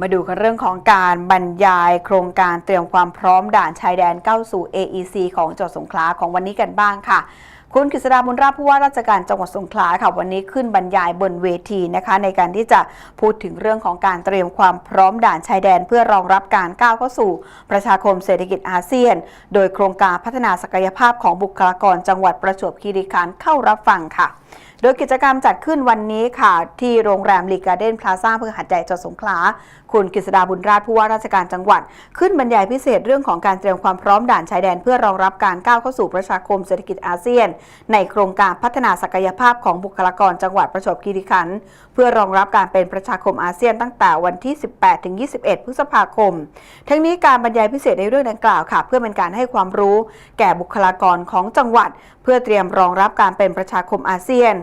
มาดูกันเรื่องของการบรรยายโครงการเตรียมความพร้อมด่านชายแดนเข้าสู่ AEC ของจังหวัดสงขลาของวันนี้กันบ้างค่ะคุณกฤษดาบุญราผู้ว่าราชการจังหวัดสงขลาค่ะวันนี้ขึ้นบรรยายบนเวทีนะคะ ในการที่จะพูดถึงเรื่องของการเตรียมความพร้อมด่านชายแดน เพื่อรองรับการก้าวเข้าสู่ ประชาคมเศรษฐกิจอาเซียน โดยโครงการพัฒนาศักยภาพของบุคลากรจังหวัดประจวบคีรีขันธ์เข้ารับฟังค่ะ โดยกิจกรรมจัดขึ้นวันนี้ค่ะ ที่โรงแรมลีการ์เด้นพลาซ่าเพื่อหัดใหญ่จังหวัดสงขลา คุณกฤษดาบุญราชผู้ว่าราชการจังหวัด ขึ้นบรรยายพิเศษเรื่องของการเตรียมความพร้อมด่านชายแดน เพื่อรองรับการก้าวเข้าสู่ประชาคมเศรษฐกิจอาเซียน ในโครงการพัฒนาศักยภาพของบุคลากรจังหวัดประจวบคีรีขันธ์เพื่อรองรับการเป็นประชาคมอาเซียนตั้งแต่วันที่ 18 ถึง 21 พฤษภาคม ทั้งนี้การบรรยายพิเศษในเรื่องดังกล่าวค่ะ เพื่อเป็นการให้ความรู้ แก่บุคลากรของจังหวัด เพื่อเตรียมรองรับการเป็นประชาคมอาเซียน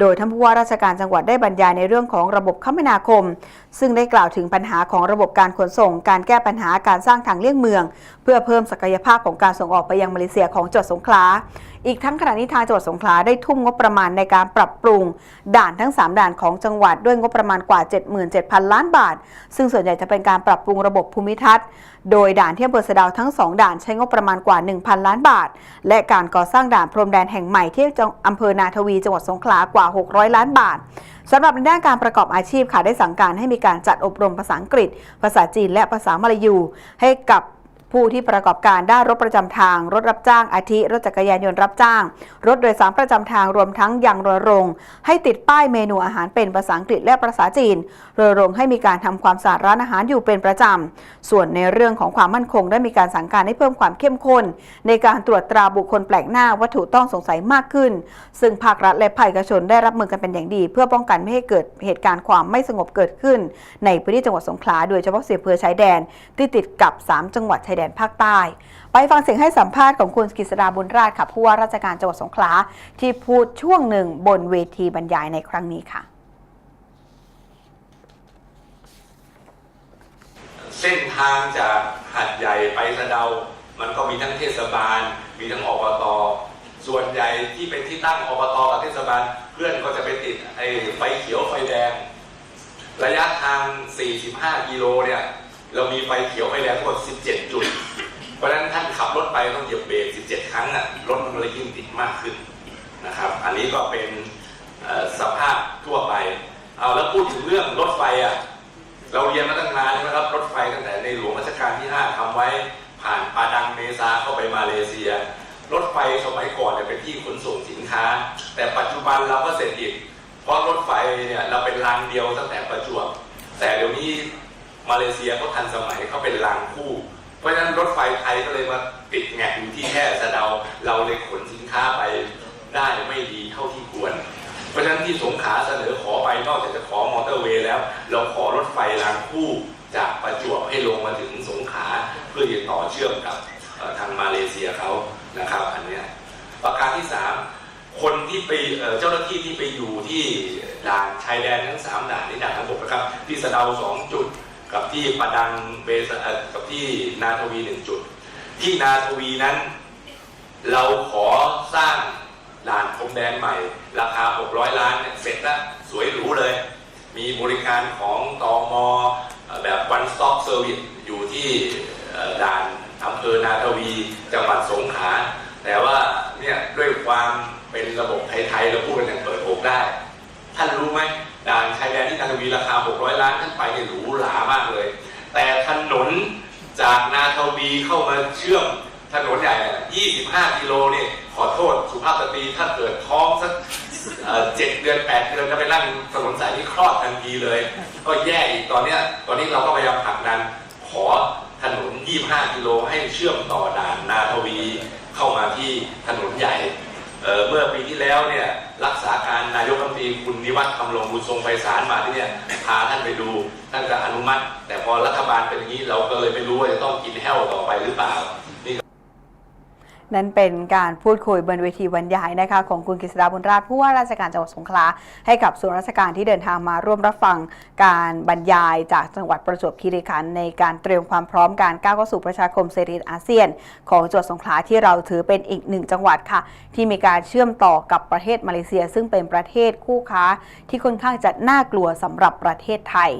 โดยท่านผู้ว่าราชการจังหวัดได้บรรยายในเรื่องของระบบคมนาคม ซึ่งได้กล่าวถึงปัญหาของระบบการขนส่ง การแก้ปัญหาการสร้างทางเลี่ยงเมือง เพื่อเพิ่มศักยภาพของการส่งออกไปยังมาเลเซียของจังหวัดสงขลา อีกทั้งขณะนี้ทางจังหวัดสงขลาได้ทุ่มงบประมาณในการปรับปรุง ด่านทั้ง 3 ด่านของจังหวัดด้วยงบประมาณกว่า 77,000 ล้านบาท ซึ่งส่วนใหญ่จะเป็นการปรับปรุงระบบภูมิทัศน์ โดยด่านที่อำเภอสะดาวทั้ง 2 ด่านใช้งบประมาณกว่า 1,000 ล้านบาท และการก่อสร้างด่านพรมแดนแห่งใหม่ที่อำเภอนาทวีจังหวัดสงขลากว่า600 ล้านบาทสำหรับในด้านการประกอบอาชีพค่ะได้สั่งการให้มีการจัดอบรมภาษาอังกฤษ ภาษาจีนและภาษามลายู ให้กับ ผู้ที่ประกอบการด้านรถประจำทาง รถรับจ้างอาทิรถจักรยานยนต์รับจ้าง รถโดยสารประจำทางรวมทั้งยังรณรงค์ให้ติดป้ายเมนูอาหารเป็นภาษาอังกฤษและภาษาจีนรณรงค์ให้มีการทำความสะอาดร้านอาหารอยู่เป็นประจำส่วนในเรื่องของความมั่นคงได้มีการสั่งการให้เพิ่มความเข้มข้น ในการตรวจตราบุคคลแปลกหน้าวัตถุต้องสงสัยมากขึ้น ซึ่งภาครัฐและภาคเอกชนได้รับมือกันเป็นอย่างดี เพื่อป้องกันไม่ให้เกิดเหตุการณ์ความไม่สงบเกิดขึ้น ในพื้นที่จังหวัดสงขลาโดยเฉพาะเสียเพือชายแดน ที่ติดกับ 3 จังหวัดชายแดนนภาคใต้ ไปฟังเสียงให้สัมภาษณ์ของคุณกฤษดาบุญราชค่ะผู้ว่าราชการจังหวัดสงขลาที่พูดช่วงหนึ่งบนเวทีบรรยายในครั้งนี้ค่ะ เส้นทางจากหัดใหญ่ไปสะเดา มันก็มีทั้งเทศบาล มีทั้งอบตส่วนใหญ่ที่เป็นที่ตั้งอบตกับเทศบาลเพื่อนก็จะไปติดไอ้ไฟเขียวไฟแดง ระยะทาง 45 กิโลเนี่ย เรามีไฟเขียวไฟแดงทั้งหมด17 จุด เพราะฉะนั้นท่านขับรถไปต้องเหยียบเบรก 17 ครั้งอะรถมันก็เลยยิ่งติดมากขึ้นนะครับ อันนี้ก็เป็นสภาพทั่วไป เอาแล้วพูดถึงเรื่องรถไฟอะเราเรียนมาตั้งนานใช่ไหมครับรถไฟตั้งแต่ในหลวงรัชกาลที่ 5ทำไว้ผ่านปาดังเมซาเข้าไปมาเลเซีย รถไฟสมัยก่อนเนี่ยเป็นที่ขนส่งสินค้า แต่ปัจจุบันเราก็เสร็จอีกเพราะรถไฟเนี่ยเราเป็นรางเดียวตั้งแต่ประจวบแต่เดี๋ยวนี้ มาเลเซียเขาทันสมัยเขาเป็นรางคู่ เพราะฉะนั้นรถไฟไทยก็เลยมาติดแงกอยู่ที่แค่สะเดาเราเลยขนสินค้าไปได้ไม่ดีเท่าที่ควร เพราะฉะนั้นที่สงขาเสนอขอไปนอกจากจะขอมอเตอร์เวย์แล้ว เราขอรถไฟรางคู่จากประจวบให้ลงมาถึงสงขาเพื่อจะต่อเชื่อมกับทางมาเลเซียเขานะครับอันนี้ประการที่สามคนที่ไปเจ้าหน้าที่ที่ไปอยู่ที่ด่านชายแดนทั้งสามด่านนี้ด่านทั้งหมดนะครับที่สะเดาสองจุด กับที่ประดังเบสกับที่นาทวีหนึ่งจุด ที่นาทวีนั้น เราขอสร้างด่านพรมแดนใหม่ ราคา 600 ล้านเนี่ยเสร็จแล้วสวยหรูเลย มีบริการของตอมอแบบ one stop service อยู่ที่ด่านอำเภอนาทวีจังหวัดสงขลาแต่ว่าเนี่ยด้วยความเป็นระบบไทยๆเราพูดกันอย่างเปิดอกได้ ท่านรู้ไหม ด่านชายแดนที่นาทวีราคา 600 ล้านท่านไปเนี่ยหรูหรามากเลย แต่ถนนจากนาทวีเข้ามาเชื่อมถนนใหญ่ 25 กิโลนี่ขอโทษสุภาพสตรีถ้าเกิดท้องสักเจ็ดเดือน8เดือนจะไปนั่งถนนสายนี้คลอดทันทีเลย ก็แย่อีกตอนเนี้ยตอนนี้เราก็พยายามผลักดันขอถนน 25 กิโลให้เชื่อมต่อด่านนาทวีเข้ามาที่ถนนใหญ่เเมื่อปีที่แล้วเนี่ย รักษาการนายกรัฐมนตรีคุณนิวัฒน์คำลงบุญทรงไพศาลมาที่เนี่ยพาท่านไปดูท่านก็อนุมัติ แต่พอรัฐบาลเป็นอย่างนี้เราก็เลยไม่รู้ว่าจะต้องกินแห้วต่อไปหรือเปล่า นั่นเป็นการพูดคุยบนเวทีบรรยายนะคะของคุณกฤษดาบุญราชผู้ว่าราชการจังหวัดสงขลาให้กับส่วนราชการที่เดินทางมาร่วมรับฟังการบรรยายจากจังหวัดประจวบคีรีขันธ์ในการเตรียมความพร้อมการก้าวเข้าสู่ประชาคมเศรษฐกิจอาเซียน ของจังหวัดสงขลาที่เราถือเป็นอีกหนึ่งจังหวัดค่ะ ที่มีการเชื่อมต่อกับประเทศมาเลเซีย ซึ่งเป็นประเทศคู่ค้าที่ค่อนข้างจะน่ากลัวสำหรับประเทศไทย